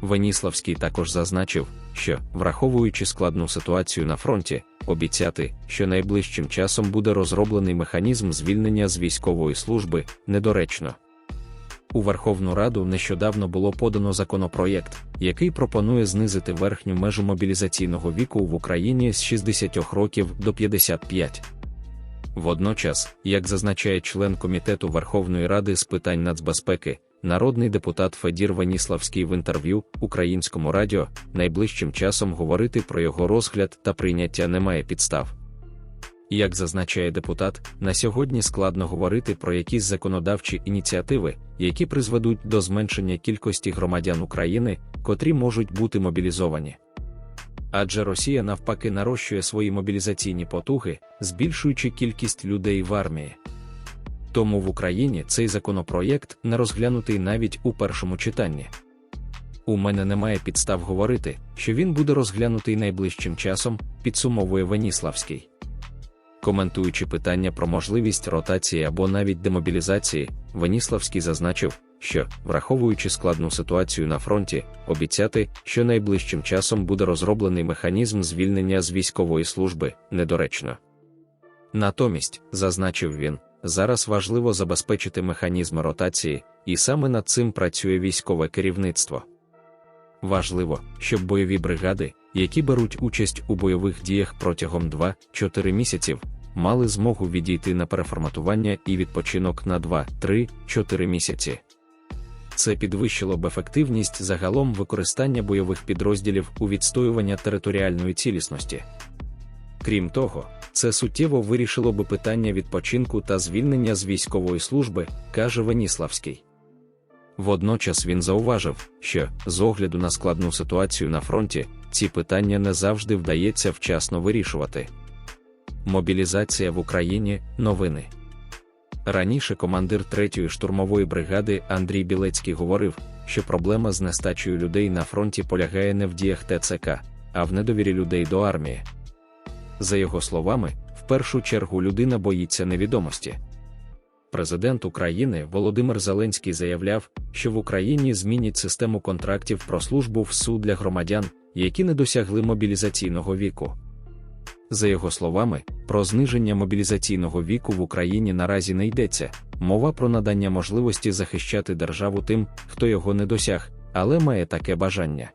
Веніславський також зазначив, що, враховуючи складну ситуацію на фронті, обіцяти, що найближчим часом буде розроблений механізм звільнення з військової служби, недоречно. У Верховну Раду нещодавно було подано законопроєкт, який пропонує знизити верхню межу мобілізаційного віку в Україні з 60 років до 55. Водночас, як зазначає член Комітету Верховної Ради з питань нацбезпеки, народний депутат Федір Веніславський в інтерв'ю українському радіо, найближчим часом говорити про його розгляд та прийняття немає підстав. Як зазначає депутат, на сьогодні складно говорити про якісь законодавчі ініціативи, які призведуть до зменшення кількості громадян України, котрі можуть бути мобілізовані. Адже Росія навпаки нарощує свої мобілізаційні потуги, збільшуючи кількість людей в армії. Тому в Україні цей законопроєкт не розглянутий навіть у першому читанні. У мене немає підстав говорити, що він буде розглянутий найближчим часом, підсумовує Веніславський. Коментуючи питання про можливість ротації або навіть демобілізації, Веніславський зазначив, що, враховуючи складну ситуацію на фронті, обіцяти, що найближчим часом буде розроблений механізм звільнення з військової служби, недоречно. Натомість, зазначив він, зараз важливо забезпечити механізми ротації, і саме над цим працює військове керівництво. Важливо, щоб бойові бригади, які беруть участь у бойових діях протягом 2-4 місяців, мали змогу відійти на переформатування і відпочинок на 2-3-4 місяці. Це підвищило б ефективність загалом використання бойових підрозділів у відстоювання територіальної цілісності. Крім того, це суттєво вирішило би питання відпочинку та звільнення з військової служби, каже Веніславський. Водночас він зауважив, що, з огляду на складну ситуацію на фронті, ці питання не завжди вдається вчасно вирішувати. Мобілізація в Україні новини. Раніше командир 3-ї штурмової бригади Андрій Білецький говорив, що проблема з нестачею людей на фронті полягає не в діях ТЦК, а в недовірі людей до армії. За його словами, в першу чергу людина боїться невідомості. Президент України Володимир Зеленський заявляв, що в Україні змінять систему контрактів про службу в суд для громадян, які не досягли мобілізаційного віку. За його словами, про зниження мобілізаційного віку в Україні наразі не йдеться, мова про надання можливості захищати державу тим, хто його не досяг, але має таке бажання.